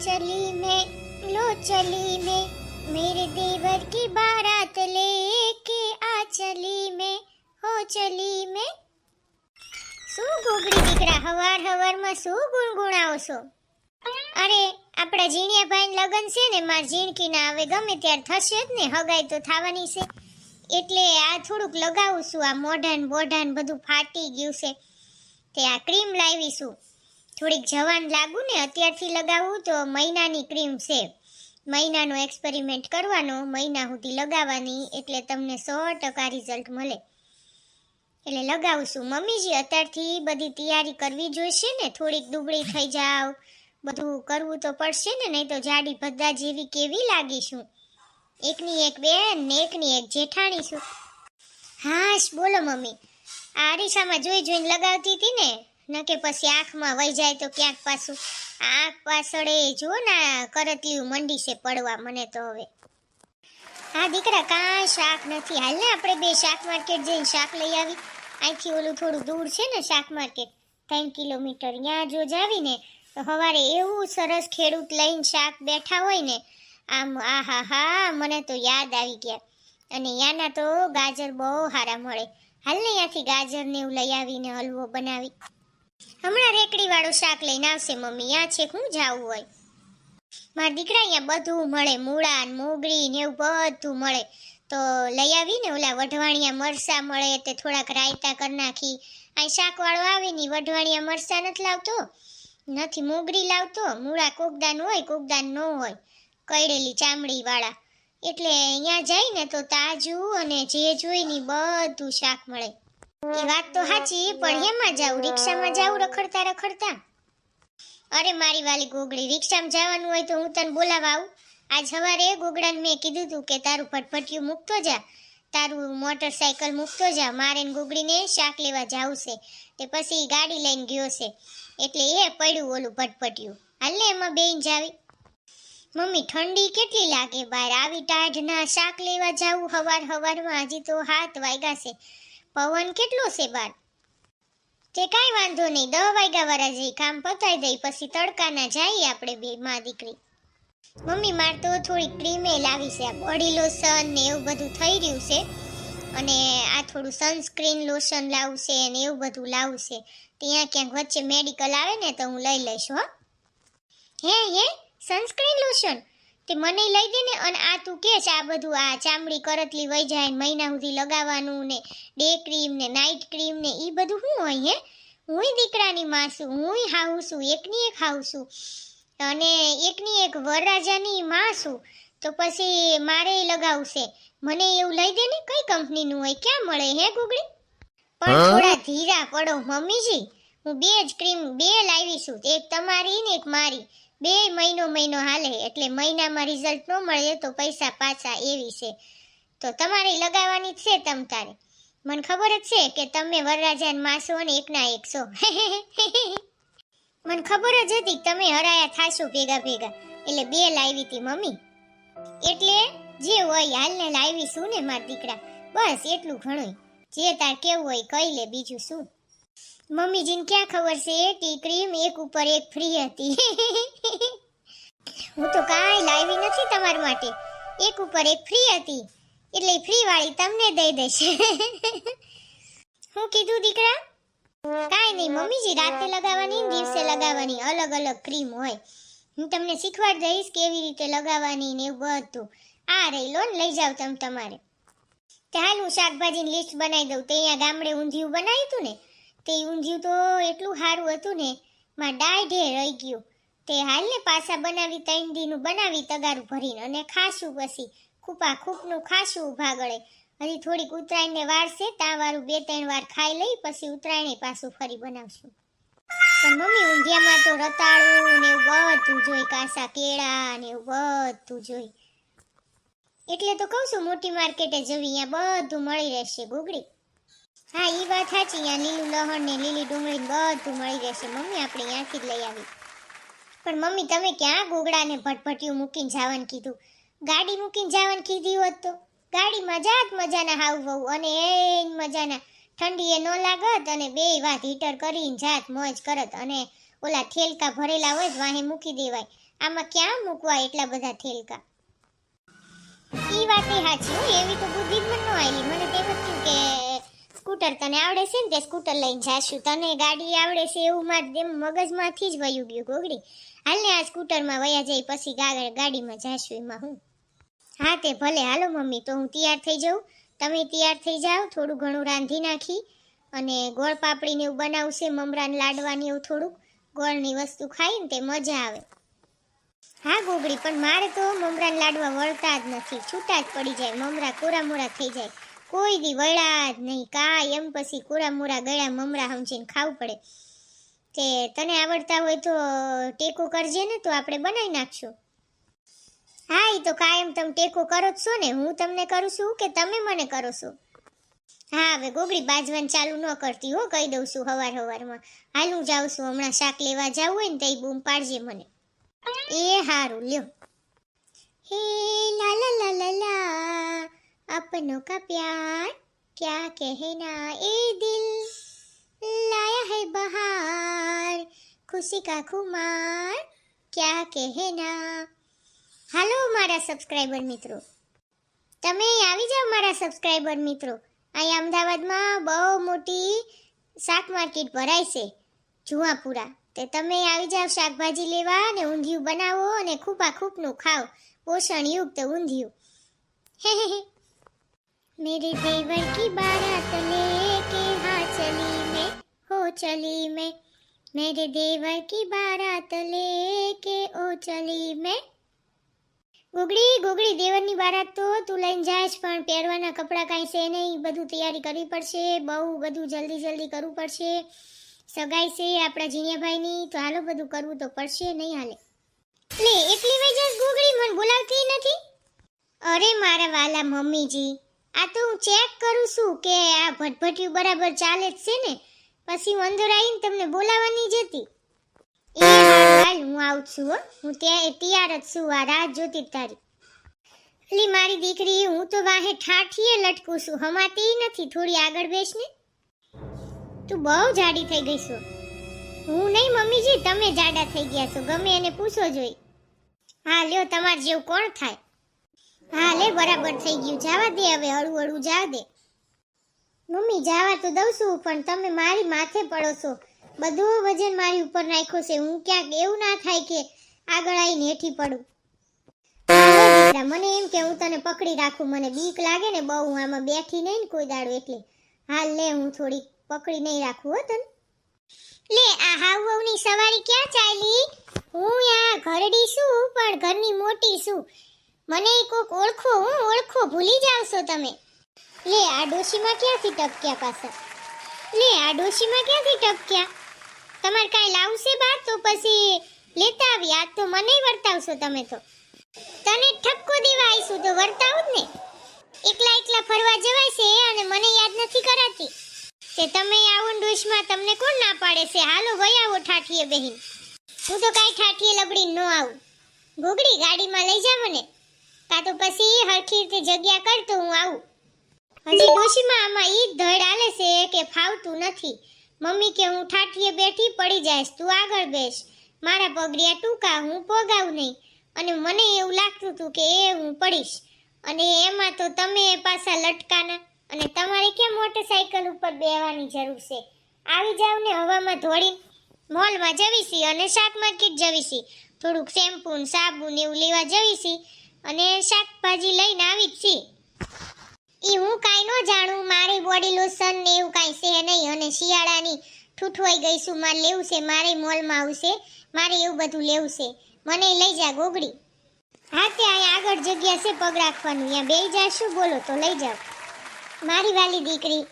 चली मैं लो चली मैं मेरे देवर की बारात लेके आ चली मैं हो चली मैं શું ગોગડી દીકરા હવાર હવારમાં શું ગુણગુણાવો છો અરે આપણા ઝીણિયાભાઈ લગન છે ને માર ઝીણકી ના હવે ગમે ત્યારે થશે જ ને હગાઈ તો થવાની છે એટલે આ થોડુંક લગાવું છું આ મોઢાન બોઢાન બધું ફાટી ગયું છે તે આ ક્રીમ લાવીશું થોડીક જવાન લાગુ ને અત્યારથી લગાવું તો મહિનાની ક્રીમ છે મહિનાનો એક્સપેરિમેન્ટ કરવાનો, મહિના સુધી લગાવવાની, એટલે તમને સો ટકા રિઝલ્ટ મળે. એટલે લગાવશું. મમ્મીજી, અત્યારથી બધી તૈયારી કરવી જોઈશે ને? થોડીક દુબળી થઈ જાવ. બધું કરવું તો પડશે ને, નહીં તો જાડી ભદ્દા જેવી કેવી લાગીશું? એકની એક બેન ને એકની એક જેઠાણી છું. હાશ, બોલો મમ્મી. આ અરીસામાં જોઈ જોઈને લગાવતી હતી ને? ન કે પછી આંખમાં વહી જાય તો ક્યાંક પાછું આંખ પાછળ એ જો ને કરતલીયું મંડી છે પડવા મને તો હવે. હા, દીકરા, કાંઈ શાક નથી. હાલ ને આપણે બે શાક માર્કેટ જઈને શાક લઈ આવી. અહીંથી ઓલું થોડું દૂર છે ને શાક માર્કેટ, ત્રણ કિલોમીટર. ત્યાં જો જાવીને તો સવારે એવું સરસ ખેડૂત લઈને શાક બેઠા હોય ને, આમ આ હા, મને તો યાદ આવી ગયા. અને ત્યાંના તો ગાજર બહુ સારા મળે. હાલ ને ત્યાંથી ગાજર ને એવું લઈ આવીને હલવો બનાવી. હમણાં રેકડી વાળું શાક લઈને આવશે મમ્મી. આ છે, હું જાવું હોય. મારા દીકરા અહીંયા બધું મળે. મૂળા ને મોગરી ને એવું બધું મળે. તો લઈ આવીને ઓલા વઢવાણિયા મરસા મળે તે થોડાક રાયતા કરી નાખી. અહીં શાકવાળો આવે ને વઢવાણિયા મરસા નથી લાવતો. નથી મોગરી લાવતો. મૂળા કોકદાન હોય કોકદાન ન હોય. કઈડેલી ચામડી વાળા એટલે અહીંયા જઈને તો તાજું અને જે જોઈ ને બધું શાક મળે. એ વાત તો સાચી પણ હેમાં જાવું રિક્ષામાં જાવું રખડતા રખડતા. અરે મારી વાલી ગોગડી રિક્ષામાં જવાનું હોય તો હું તને બોલાવા આવું. આજ સવારે ગોગડાને મેં કીધું તું કે તારું ફટફટિયું મૂકતો જા, તારું મોટરસાઇકલ મૂકતો જા, મારે ગોગડીને શાક લેવા જાવું છે, તે પછી ગાડી લઈને ગયો છે. એટલે એ પડ્યું ઓલું ફટફટિયું. હાલ ને એમાં બેન જાવી. મમ્મી, ઠંડી કેટલી લાગે બહાર આવી ટાઢના શાક લેવા જાવું, હવાર હવારમાં, હજી તો હાથ વાગ્યા છે. પવન કેટલો છે બહાર તે કાંઈ વાંધો નહીં, દહ વાગ્યા વાળા જઈ કામ પતાઈ દઈ, પછી તડકાના જઈએ આપણે બે, માં દીકરી. મમ્મી, માર તો થોડી ક્રીમે લાવી છે. બોડી લોશન ને એવું બધું થઈ રહ્યું છે. અને આ થોડું સનસ્ક્રીન લોશન લાવશે ને એવું બધું લાવશે. છે ત્યાં ક્યાંક વચ્ચે મેડિકલ આવે ને તો હું લઈ લઈશ, હો. હે હે સનસ્ક્રીન લોશન તે મને લઈ દે ને અને આ તું કે છે આ બધું આ ચામડી કરતલી વહી જાય મહિના સુધી લગાવવાનું ને ડે ક્રીમ ને નાઇટ ક્રીમ ને એ બધું શું હોય હે? હુંય દીકરાની માં છું હુંય હાવું છું એકની એક હાવું છું. અને એકની એક વરરાજાની માં છું. તો પછી મારે લગાવશે. મને એવું લઈ દે ને કઈ કંપનીનું હોય ક્યાં મળે હે ગુગળી? પણ થોડા ધીરા પડો મમ્મીજી. હું બે જ ક્રીમ બે લાવી છું એક તમારી ને એક મારી. બે મહિનો મહિનો હાલે એટલે મહિનામાં રિઝલ્ટ ન મળે તો પૈસા પાછા એવી છે. તો તમારે લગાવવાની છે તમ તારે. મને ખબર જ છે કે તમે વરરાજાન માસો અને એકના એક છો. મને ખબર જ હતી તમે હરાયા થાશો ભેગા ભેગા. એટલે બે લાવી હતી મમ્મી. એટલે જે હોય હાલને લાવી શું ને મારા દીકરા. બસ એટલું ઘણું જે તાર કેવું હોય કહી લે બીજું શું? મમ્મીજીને ક્યાં ખબર છે, ટી ક્રીમ એક ઉપર એક ફ્રી હતી. હું તો કાંઈ લાવી નથી તમારા માટે. એક ઉપર એક ફ્રી હતી. એટલે ફ્રી વાળી તમને દઈ દઈશ. હું કીધું, દીકરા? કાંઈ નહીં, મમ્મીજી, રાતે લગાવવાની દિવસે લગાવવાની. અલગ અલગ ક્રીમ હોય. હું તમને શીખવાડ દઈશ કેવી રીતે લગાવવાની ને એવું બધું. આ રહી લો ને લઈ જાવ તમે તમારે. હાલ હું શાકભાજીની લિસ્ટ બનાવી દઉં. તે અહીંયા ગામડે ઊંધિયું બનાવ્યું હતું ને? તે ઊંધિયું તો એટલું સારું હતું ને, માં ઢેર રહી ગયું. તે હાલને પાછા બનાવી ત્રણ બનાવી તગારું ભરીને અને ખાશું પછી, ખૂપા ખૂપનું ખાશું ઊભા ગળે. હજી થોડીક ઉતરાયણને વારશે, તાવારું બે ત્રણ વાર ખાઈ લઈ, પછી ઉતરાયણે પાછું ફરી બનાવશું. પણ મમ્મી, ઊંધિયામાં તો રતાળું ને એવું બધું જોઈ, કાસા કેળા ને એવું બધું જોઈ. એટલે તો કહું છું, મોટી માર્કેટે જવી, અહીંયા બધું મળી રહેશે ગુગડી હા એ વાત સાચી. અહીંયા લીલું લહણ ને લીલી ડુંગળી બધું મળી રહેશે. મમ્મી આપણે ત્યાંથી જ લઈ આવી. પણ મમ્મી, તમે ક્યાં ગોગડાને ભટભટિયું મૂકીને જવાનું કીધું? ગાડી મૂકીને જવાનું કીધી હોત તો? ગાડીમાં જાત મજાના હાવ વહુ અને એ મજાના. ઠંડીએ ન લાગત અને બે વાત હીટર કરીને જાત મોજ કરત અને ઓલા થેલકા ભરેલા હોય વાહે મૂકી દેવાય. આમાં ક્યાં મૂકવા એટલા બધા થેલકા? એ વાતે સાચી એવી તો બુદ્ધિ જ ન આવી મને તેમ જ કે સ્કૂટર તને આવડે છે ને તે સ્કૂટર લઈને જાશું. તને ગાડી આવડે છે એવું મારે મગજમાંથી જ વયું ગયું ગોગડી. હાલ આ સ્કૂટરમાં વયા જાય પછી ગાડીમાં જાશું એમાં હું. હા તે ભલે. હાલો મમ્મી, તો હું તૈયાર થઈ જાઉં. તમે તૈયાર થઈ જાઓ, થોડું ઘણું રાંધી નાખી અને ગોળ પાપડીને એવું બનાવશે મમરાને લાડવાની એવું થોડુંક. ગોળની વસ્તુ ખાઈને તે મજા આવે. હા ગોગડી, પણ મારે તો મમરાને લાડવા વળતા જ નથી. છૂટા જ પડી જાય. મમરા કોરા મોરા થઈ જાય. કોઈ દી વળ્યા જ નહીં, કાંઈ. એમ પછી કુરા મુરા ગળ્યા, મમરા સમજીને ખાવું પડે. તે તને આવડતા હોય તો ટેકો કરજે ને, તો આપણે બનાવી નાખશું. હા એ તો કાયમ તમે ટેકો કરો જ છો ને. હું તમને કરું છું કે તમે મને કરો છો? હા, હવે ગોગડી બાજવાન ચાલુ ન કરતી હો, કહી દઉં છું હવાર હવારમાં. હાલ હું જાઉં છું, હમણાં શાક લેવા જવું હોય ને તો બૂમ પાડજે મને. એ હારું, લ્યો. હે લા લા લા લા. अपनों का प्यार क्या कहना ए दिल लाया है बहार खुशी का खुमार क्या कहना હાલો મારા સબસ્ક્રાઇબર મિત્રો તમે અહીં આવી જાઓ મારા સબસ્ક્રાઇબર મિત્રો અહીં અમદાવાદમાં બહુ મોટી શાક માર્કેટ ભરાય છે જુવાપુરા તે તમે આવી જાઓ શાકભાજી લેવા અને ઊંધિયું બનાવો અને ખૂપા ખૂપનું ખાઓ પોષણયુક્ત ઊંધિયું હે હે હે मेरे देवर की बारात लेके हाँ चली मैं हो चली मैं मेरे देवर की बारात लेके ओ चली मैं ગુગડી ગુગડી દેવરની બારાત તો તું લઈને જાય જ પણ પહેરવાના કપડાં કાંઈ છે નહીં બધું તૈયારી કરવી પડશે બહુ બધું જલ્દી જલ્દી કરવું પડશે સગાઈ છે આપણા જીનિયાભાઈની તો હાલો બધું કરવું તો પડશે નહીં હાલે લે એકલી વઈ જસ ગુગડી મને બોલાવતી નથી અરે મારા વાલા મમ્મીજી આ તો હું ચેક કરું છું કે આ ભટભટિયું બરાબર ચાલે જ છે ને? પછી હું અંદર આવીને તમને બોલાવવાની જ હતી. એ હાલ હું આવું છું હો. હું ત્યાં તૈયાર જ છું, આ રાહ જોતી તારી. એટલે મારી દીકરી, હું તો વાહે ઠાઠીએ લટકું છું. હમાતી નથી, થોડી આગળ બેસ ને. તું બહુ જાડી થઈ ગઈ છો. હું નહીં, મમ્મીજી, તમે જાડા થઈ ગયા છો. ગમે એને પૂછો જોઈ. હા, લ્યો, તમાર જેવું કોણ થાય? હા, લે, બરાબર થઈ ગયું. જવા દે હવે હળવું હળવું જા દે. મમ્મી, જવા તો દઉં છું, પણ તમે મારી માથે પડો છો. બધું વજન મારી ઉપર નાખ્યો છે. હું ક્યાંક એવું ના થાય કે આગળ આવીને હેઠી પડું. મને એમ કે હું તને પકડી રાખું. મને બીક લાગે ને બહુ. હું આમાં બેઠી નહીં ને કોઈ દાડો એટલે. હાલ, લે, હું થોડી પકડી નહીં રાખું, હો, તને. લે, આ હાવ હાવની સવારી ક્યાં ચાલી? હું યા ઘરડી છું, પણ ઘરની મોટી છું. મને કોક ઓળખો, હું ઓળખો, ભૂલી જાવ છો તમે. લે, આ ડોશીમાં ક્યાંથી ટપક્યા પાછા લે, આ ડોશીમાં ક્યાંથી ટપક્યા? તમારે કાંઈ લાવશે બાર તો પછી લેતા આવી. આજ તો મને વર્તાવશો તમે તો. તને ઠપકો દેવા આવીશું તો વર્તાવ જ ને. એકલા એકલા ફરવા જવાય છે અને મને યાદ નથી કરાતી. કે તમે આવો ડોશમાં, તમને કોણ ના પાડે છે? હાલો વયા આવો ઠાઠીએ બહેન. હું તો કાંઈ ઠાઠીએ લબડી ન આવું. ગોગડી ગાડીમાં લઈ જા મને. કાં તો પછી હરખી રીતે જગ્યા કરતો હું આવું. હજી ડોશીમાં આમાં ઈ ધડ આલે છે કે ફાવતું નથી. મમ્મી કે હું ઠાઠીએ બેઠી પડી જાઈશ, તું આગળ બેસ. મારા પગડિયા ટૂંકા, હું પોગાવું નહીં. અને મને એવું લાગતું હતું કે એ હું પડીશ. અને એમાં તો તમે પાછા લટકાના. અને તમારે કેમ મોટરસાયકલ ઉપર બેહવાની જરૂર છે? આવી જાવ ને હવામાં ધોળી મોલમાં જવીશી અને શાક માર્કેટ જવીશી. થોડુંક શેમ્પૂ સાબુ ને એવું લેવા જવીશી. અને શાકભાજી લઈને આવી જ છે. એ હું કાંઈ ન જાણું. મારી બોડી લોશન ને એવું કાંઈ છે નહીં અને શિયાળાની ઠૂઠવાઈ ગઈ છું. મારે લેવું છે. મારે મોલમાં આવશે મારે એવું બધું લેવું છે. મને લઈ જા ગોગડી. હા, તે અહીંયા આગળ જગ્યા છે પગ રાખવાનું. અહીંયા બેસી જાશું બોલો? તો લઈ જાવ મારી વાલી દીકરી.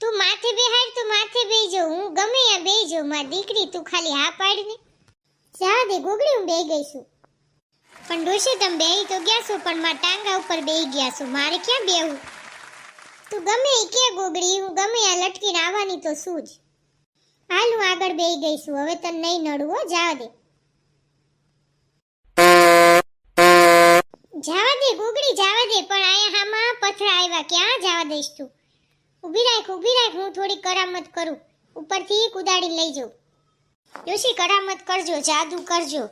તું માથે બેહાડ, તો માથે બેહી જાઉં હું ગમે ત્યાં બેહી જાઉં. મારી દીકરી, તું ખાલી હા પાડ ને જા દે ગોગડી, હું બે ગઈ છું. પણ ડોશી, તમે બેહી તો ગયા છો, પણ મારા ટાંગા ઉપર બેહી ગયા છો. મારે ક્યાં બેહવું? તું ગમે એ કે ગોગડી, હું ગમે આ લટકીને આવવાની તો શું જ. હાલ હું આગળ બેહી ગઈ છું. હવે તને નહીં નડવું જવા દે. જાવા દે, ગોગડી, જાવા દે, પણ આયા હામાં પથરા આવ્યા ક્યાં જવા દઈશ તું. ઊભી રાખ ઊભી રાખ, હું થોડી કરામત કરું. ઉપરથી કુદાડી લઈ જાઉં. ડોશી, કરામત કરજો, જાદુ કરજો.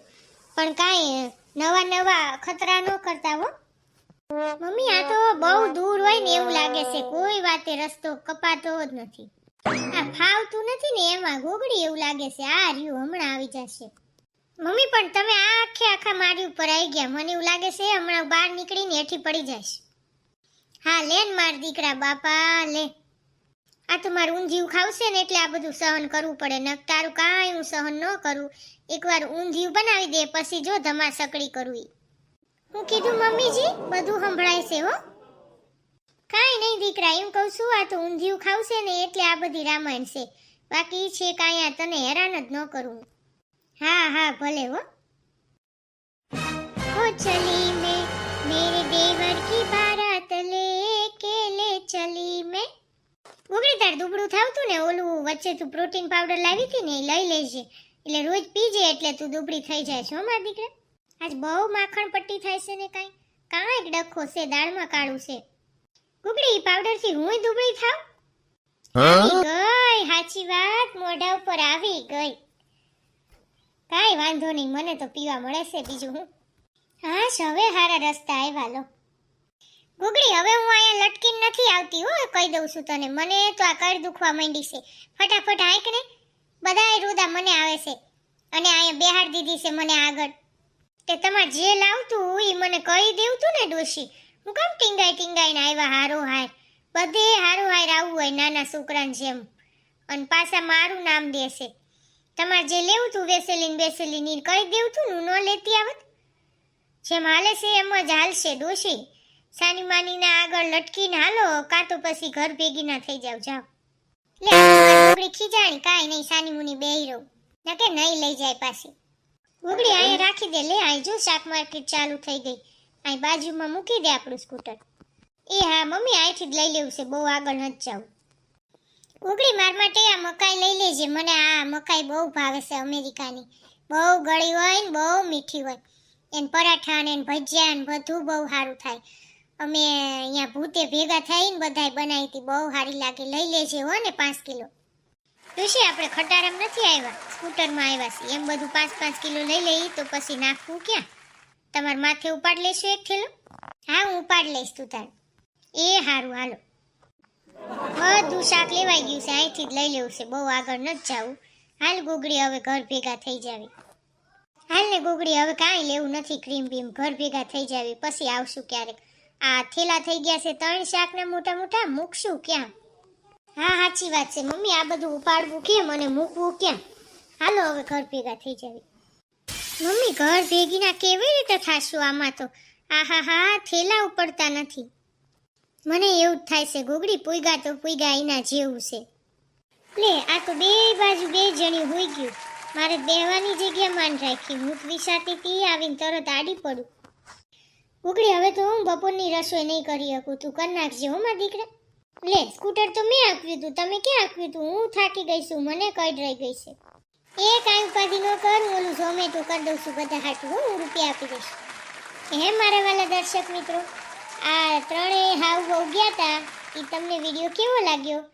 પણ કાંઈ નવા નવા ખતરા ન કરતા હો. મમ્મી, આ તો બહુ દૂર હોય ને એવું લાગે છે. કોઈ વાતે રસ્તો કપાતો જ નથી. આ ફાવતું નથી ને એમાં ગોગડી એવું લાગે છે. આ રહ્યું હમણાં આવી જશે. મમ્મી, પણ તમે આખે આખા મારી ઉપર આવી ગયા. મને એવું લાગે છે હમણાં બહાર નીકળીને હેઠી પડી જઈશ. હા, લે ને માર દીકરા બાપા, લે. આ તો મારું ઊંધિયું ખાવશે ને એટલે આ બધું સહન કરવું પડે. ન તારું કાંઈ હું સહન ન કરું. એકવાર ઊંધિયું બનાવી દે, પછી જો ધમા સકડી કરવી હું કીધું, મમ્મીજી, બધું સંભળાય છે હો. કાંઈ નહીં દીકરા, એમ કહું છું, આ તો ઊંધિયું ખાવશે ને એટલે આ બધી રામાયણ છે. બાકી છે કાંઈ આ તને હેરાન જ ન કરું હા. હા ભલે હો. ઓ ચલી મેં, મેરે દેવર કી બારાત લેકે લે ચલી મેં. ગુગળી તાર દુબળું થાવતું ને ઓલું વચ્ચે તું પ્રોટીન પાવડર લાવી હતી ને એ લઈ લેજે. એટલે રોજ પીજે એટલે તું દુબળી થઈ જાય છો મારા દીકરા. આજ બહુ માખણ પટ્ટી થાય છે ને કાંઈ? કાંઈક ડખો છે દાળમાં કાળું છે. ગુગળી ઈ પાવડરથી હુંય દુબળી થાવ ગઈ સાચી વાત મોઢા ઉપર આવી ગઈ. કાંઈ વાંધો નહીં મને તો પીવા મળે છે બીજું હું. હા હવે હારા રસ્તા આવ્યા લો. ગુગડી હવે હું અહીંયા લટકીને નથી આવતી હો, કહી દઉં છું તને. મને તો આ કર દુખવા માંડી છે. ફટાફટ હાંક ને. બધાય રૂદા મને આવે છે. અને અહીંયા બેહાડ દીધી છે મને આગળ. તે તમારે જે લાવતું ઈ મને કહી દેવતું ને, ડોશી. હું કેમ ટીંગાઈ ટીંગાઈને આવ્યા હારો હાર? બધે હારો હાર આવવું હોય નાના છોકરાને જેમ. અને પાછા મારું નામ દેશે તમારે જે લેવું તું વેસેલીન બેસેલીન કહી દેવું તું ન લેતી આવત? જેમ હાલે છે એમ જ હાલશે, ડોશી. સાની માનીને આગળ લટકીને હાલો, કાં તો પછી ઘર ભેગી ના થઈ જાવ જાવ લે ઉગડી ખીજાણી, કાંઈ નહીં, સાની મુની બેહી રહું. નકે નહીં લઈ જાય પાછી. ઉગડી અહીંયા રાખી દે, લે, અહીં જો શાક માર્કેટ ચાલુ થઈ ગઈ. અહીં બાજુમાં મૂકી દે આપણું સ્કૂટર. એ હા, મમ્મી, અહીંથી જ લઈ લેવું છે, બહુ આગળ નથી જાવું ઉગડી માર માટે આ મકાઈ લઈ લેજે, મને આ મકાઈ બહુ ભાવે છે અમેરિકાની. બહુ ગળી હોય ને બહુ મીઠી હોય. એને પરાઠા ને ભજીયા ને બધું બહુ સારું થાય. અમે અહીંયા ભૂતે ભેગા થઈને બધાય બનાવી હતી. બહુ સારી લાગે. લઈ લેજે હો ને પાંચ કિલો. ઋષિ આપણે ખટારામ નથી આવ્યા? સ્કૂટરમાં આવ્યા છીએ. એમ બધું પાંચ પાંચ કિલો લઈ લઈ તો પછી નાખવું ક્યાં? તમારે માથે ઉપાડ લેશો એક થેલો? હા, હું ઉપાડ લઈશ તું તાર. એ સારું હાલો. બધું શાક લેવાઈ ગયું છે. અહીંથી જ લઈ લેવું છે. બહુ આગળ નથી જવું. હાલ ગોગડી હવે ઘર ભેગા થઈ જાવી. હાલ ને ગોગડી હવે કાંઈ લેવું નથી. ક્રીમ બીમ ઘર ભેગા થઈ જાવી. પછી આવશું ક્યારેક. આ થેલા થઈ ગયા છે ત્રણ શાકને મોટા મોટા, મૂકશું ક્યાં? હા, સાચી વાત છે. મમ્મી, આ બધું ઉપાડવું કેમ અને મૂકવું ક્યાં? હાલો, હવે ઘર ભેગા થઈ જાવી. મમ્મી, ઘર ભેગીના કેવી રીતે થાશું આમાં તો? આહા, હા, થેલા ઉપડતા નથી. મને એવું જ થાય છે, ગોગડી, પૂયગા તો પૂગા એના જેવું છે. લે, આ તો બે બાજુ બે જણી હોઈ ગયું. મારે બેહવાની જગ્યા માન રાખી. હું વિસાતી તી, આવીને તરત આડી પડું. ગોગડી હવે તો હું બપોરની રસોઈ નહીં કરી શકું તું. કરી નાખજે હો મારા દીકરા. લે, સ્કૂટર તો મેં આપ્યું તું. તમે ક્યાં આપ્યું તું? હું થાકી ગઈ છું. મને કઈ રહી ગઈ છે? એ કાંઈ ઉપાધિ ન કર, ઓલું ઝોમેટો કરી દઉં છું બધા હાટું. હું રૂપિયા આપી દઈશ. હે મારા વાલા દર્શક મિત્રો, આ ત્રણેય હાવ બહુ ગયા હતા એ તમને વીડિયો કેવો લાગ્યો?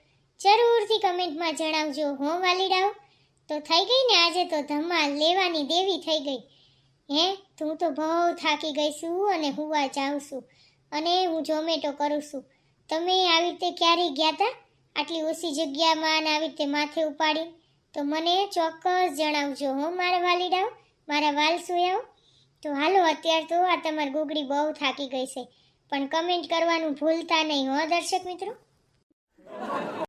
જરૂરથી કમેન્ટમાં જણાવજો. હો, વાલીડાઓ? તો થઈ ગઈ ને આજે તો ધમાલ. લેવાની દેવી થઈ ગઈ. હે? તું તો બહુ થાકી ગઈ છું અને હુવા જાઉં છું અને હું ઝોમેટો કરું છું. તમે આવી રીતે ક્યારેય ગયા હતા આટલી ઓછી જગ્યામાં અને આવી રીતે માથે ઉપાડી તો મને ચોક્કસ જણાવજો હો મારા વાલીડાઓ, મારા વાલ સોયાઓ તો હાલો, અત્યાર તો આ તમારી ગોગડી બહુ થાકી ગઈ છે. પણ કમેન્ટ કરવાનું ભૂલતા નહીં હો દર્શક મિત્રો.